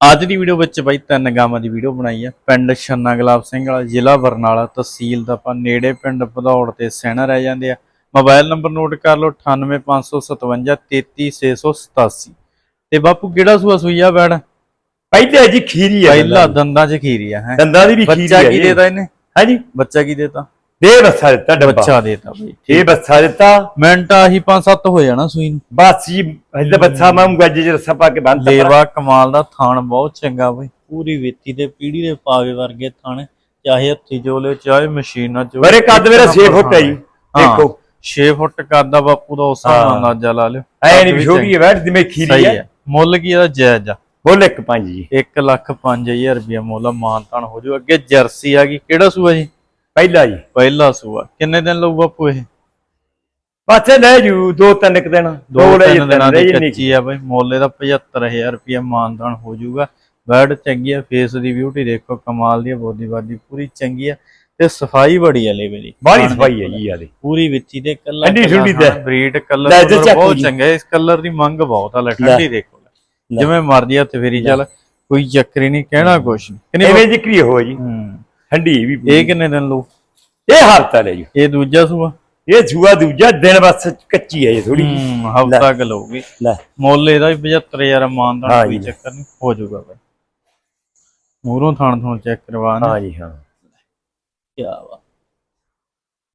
ਅੱਜ ਦੀ ਵੀਡੀਓ ਵਿੱਚ ਬਾਈ ਤਿੰਨ ਗਾਵਾਂ ਦੀ ਵੀਡੀਓ ਬਣਾਈ ਹੈ ਪਿੰਡ ਛੰਨਾ ਗੁਲਾਬ ਸਿੰਘ ਵਾਲਾ ਜ਼ਿਲ੍ਹਾ ਬਰਨਾਲਾ ਤਹਿਸੀਲ ਦਾ ਆਪਾਂ ਨੇੜੇ ਪਿੰਡ ਭਦੌੜ ਤੇ ਸੈਣਾ ਰਹਿ ਜਾਂਦੇ ਆ। ਮੋਬਾਈਲ ਨੰਬਰ ਨੋਟ ਕਰ ਲਓ 98557 33687 ਤੇ ਬਾਪੂ ਕਿਹੜਾ ਸੂਆ ਸੂਈ ਆ ਬੈੜ ਪਹਿਲੇ ਜੀ ਖੀਰੀ ਹੈ ਪਹਿਲਾ ਦੰਦਾਂ 'ਚ ਖੀਰੀ ਆ ਹੈ। ਦੰਦਾਂ ਦੀ ਵੀ ਖੀਰੀ ਬੱਚਾ ਹੈ ਕੀ। ਦੇਤਾ ਇਹਨੇ? ਹਾਂਜੀ। ਬੱਚਾ ਕੀ ਦੇਤਾ? ਦੇ ਬੱਸਾ ਦਿੱਤਾ ਡੱਬਾ। ਬੱਚਾ ਦੇਤਾ ਬਈ ਇਹ ਬੱਸਾ ਦਿੱਤਾ। ਮਿੰਟ ਆਹੀ 5-7 ਹੋ ਜਾਣਾ ਸੂਈ ਨੂੰ। ਬਸ ਜੀ ਇਹਦਾ ਬੱਸਾ ਮੈਂ ਗੱਜ ਚ ਰੱਸਾ ਪਾ ਕੇ ਬੰਨਤਾ ਲੇਵਾ ਕਮਾਲ ਦਾ ਥਾਣ ਬਹੁਤ ਚੰਗਾ ਬਈ। ਪੂਰੀ ਵੇਤੀ ਤੇ ਪੀੜੀ ਦੇ ਪਾਵੇ ਵਰਗੇ ਥਾਣ। ਚਾਹੇ ਹੱਥੀ ਚੋਲੇ ਚਾਹੇ ਮਸ਼ੀਨਾਂ ਚ ਮੇਰੇ ਕੱਦ ਮੇਰਾ 6 ਫੁੱਟ ਹੈ ਜੀ। ਦੇਖੋ। 6 ਫੁੱਟ ਕੱਦ ਦਾ ਬਾਪੂ ਦਾ ਉਸ ਹਿਸਾਬ ਨਾਲ ਅੰਦਾਜ਼ਾ ਲਾ ਲਿਓ। ਐ ਨਹੀਂ ਵੀ ਛੋਟੀ ਹੈ ਬੈਠ ਜਿਵੇਂ ਖੀਰੀ ਹੈ। ਮੁੱਲ ਕੀ ਇਹਦਾ ਜਾਇਜ਼ ਆ। ਬੋਲ ਇੱਕ ਪੰਜ ਜੀ। 1 ਲੱਖ 5000 ਰੁਪਇਆ ਮੁੱਲ ਮਾਨਤਾਨ ਹੋ ਜੂ ਅੱਗੇ ਜਰਸੀ ਆ ਗਈ। ਕਿਹੜਾ ਸੂਆ ਜੀ? ਪਹਿਲਾ ਜੀ। ਪਹਿਲਾ ਸੂਆ। ਕਿੰਨੇ ਦਿਨ ਲਊ ਬਾਪੂ ਇਹ? ਪਾਸੇ ਲੈ ਜੂ ਦੋ ਤਿੰਨ ਕੁ ਦਿਨ। ਦੋ ਲੈ ਤਿੰਨ ਦਿਨਾਂ ਦੀ ਨਹੀਂ ਕੱਚੀ ਆ ਬਈ। ਮੁੱਲ ਇਹਦਾ 75000 ਰੁਪਇਆ ਮਾਨਦਾਨ ਹੋ ਜਾਊਗਾ ਬੈਡ ਚੰਗੀ ਆ ਫੇਸ ਦੀ ਬਿਊਟੀ ਦੇਖੋ ਕਮਾਲ ਦੀ ਬੋਦੀ ਬਾਦੀ ਪੂਰੀ ਚੰਗੀ ਆ। ਤੇ ਸਫ਼ਾਈ ਬੜੀ ਆ ਲੇਵੇ ਦੀ। ਬਾਹਲੀ ਸਫ਼ਾਈ ਹੈ ਜੀ ਆਦੇ ਪੂਰੀ ਵਿੱਚੀ ਦੇ ਕੱਲਾ ਠੰਡੀ ਠੰਡੀ ਤੇ। ਬਰੀਡ ਕਲਰ ਜੇ ਬਹੁਤ ਜੀ। ਚੰਗਾ ਇਸ ਕਲਰ ਦੀ ਮੰਗ ਬਹੁਤ ਆ ਲੈ ਲੈ। ਠੰਡੀ ਦੇਖੋ। ਜਿਵੇਂ ਮਰਜ਼ੀ ਹੱਥ ਫੇਰੀ ਚੱਲ ਕੋਈ ਚੱਕਰ ਨਹੀਂ ਕਹਿਣਾ ਕੁਛ ਨੀ। ਕਿੰਨੀ ਐਵੇਂ ਜ਼ਿਕਰੀ ਹੋ ਜੀ। ਹੂੰ। ਠੰਡੀ ਵੀ ਇਹ ਕਿੰਨੇ ਦਿਨ ਲਊ? ਇਹ ਹਫਤਾ ਲੈ ਜੀ ਇਹ ਦੂਜਾ ਸੂਆ? ਇਹ ਜੂਆ ਦੂਜਾ ਦਿਨ ਬਸ ਕੱਚੀ ਹੈ ਇਹ ਥੋੜੀ ਹਫਤਾ ਕ ਲਊਗੀ। ਲੈ। ਮੁੱਲ ਇਹਦਾ ਵੀ 75000 ਮਾਨਦਾਨ ਹਾਂ ਕੋਈ ਜੀ। ਚੱਕਰ ਨਹੀਂ ਹੋ ਜਾਊਗਾ ਬਾਈ। ਮੂਰੋਂ ਥਾਣ ਥਾਣ ਚੈੱਕ ਕਰਵਾਣਾ ਹਾਂ ਜੀ ਹਾਂ। ਕੀ ਵਾ